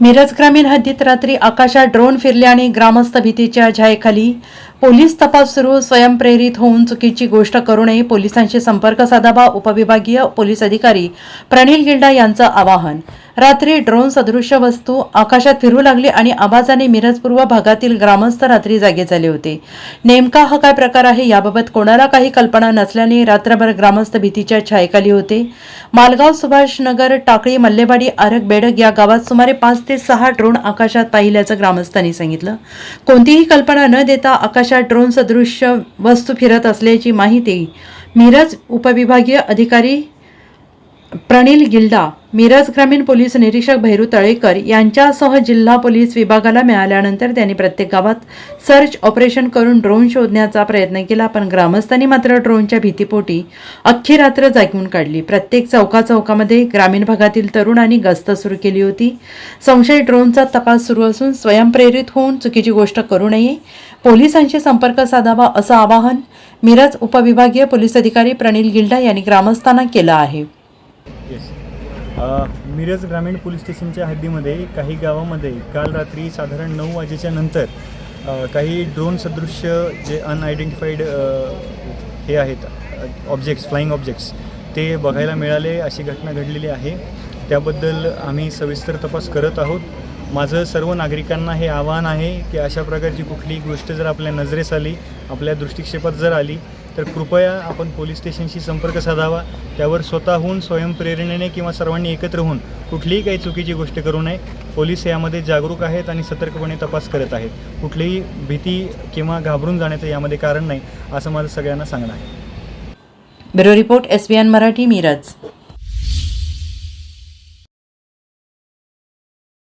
मिरज ग्रामीण हद्दीत रात्री आकाशात ड्रोन फिरले आणि ग्रामस्थ भीतीच्या झायेखाली पोलीस तपास सुरू स्वयंप्रेरित होऊन चुकीची गोष्ट करू नये पोलिसांशी संपर्क साधावा उपविभागीय पोलीस अधिकारी प्रणील गिल्डा यांचं आवाहन. रात्री ड्रोन सदृश्य वस्तू आकाशात फिरू लागली आणि आवाजाने मिरजपूर्व भागातील ग्रामस्थ रात्री जागे झाले होते. नेमका हा काय प्रकार आहे याबाबत कोणाला काही कल्पना नसल्याने रात्रभर ग्रामस्थ भीतीच्या छायेखाली होते. मालगाव सुभाषनगर टाकळी मल्लेवाडी आरग बेडग या गावात सुमारे पाच ते सहा ड्रोन आकाशात पाहिल्याचं ग्रामस्थांनी सांगितलं. कोणतीही कल्पना न देता आकाश अशा ड्रोन सदृश्य वस्तू फिरत असल्याची माहिती मिरज उपविभागीय अधिकारी प्रणिल गिल्डा मिरज ग्रामीण पोलीस निरीक्षक भैरू तळेकर यांच्यासह जिल्हा पोलीस विभागाला मिळाल्यानंतर त्यांनी प्रत्येक गावात सर्च ऑपरेशन करून ड्रोन शोधण्याचा प्रयत्न केला पण ग्रामस्थांनी मात्र ड्रोनच्या भीतीपोटी अख्खी रात्र जागवून काढली. प्रत्येक चौका चौकामध्ये ग्रामीण भागातील तरुणांनी गस्त सुरू केली होती. संशयित ड्रोनचा तपास सुरू असून स्वयंप्रेरित होऊन चुकीची गोष्ट करू नये पोलिसांशी संपर्क साधावा असं आवाहन मिरज उपविभागीय पोलीस अधिकारी प्रणिल गिल्डा यांनी ग्रामस्थांना केलं आहे. मिरज ग्रामीण पोलीस स्टेशनच्या हद्दीमध्ये काही गावामध्ये काल रात्री साधारण नऊ वाजेच्या नंतर काही ड्रोन सदृश्य जे अनआयडेंटिफाईड हे आहेत ऑब्जेक्ट्स फ्लाईंग ऑब्जेक्ट्स ते बघायला मिळाले. अशी घटना घडलेली आहे. त्याबद्दल आम्ही सविस्तर तपास करत आहोत. माझं सर्व नागरिकांना हे आवाहन आहे की अशा प्रकारची कुठलीही गोष्ट जर आपल्या नजरेस आली आपल्या दृष्टिक्षेपात जर आली तर कृपया आपण पोलीस स्टेशनशी संपर्क साधावा. त्यावर स्वतःहून स्वयंप्रेरणेने किंवा सर्वांनी एकत्र होऊन कुठलीही काही चुकीची गोष्ट करू नये. पोलीस यामध्ये जागरूक आहेत आणि सतर्कपणे तपास करत आहेत. कुठलीही भीती किंवा घाबरून जाण्याचं यामध्ये कारण नाही असं माझं सगळ्यांना सांगणं आहे. Bureau report S Marathi Miraj.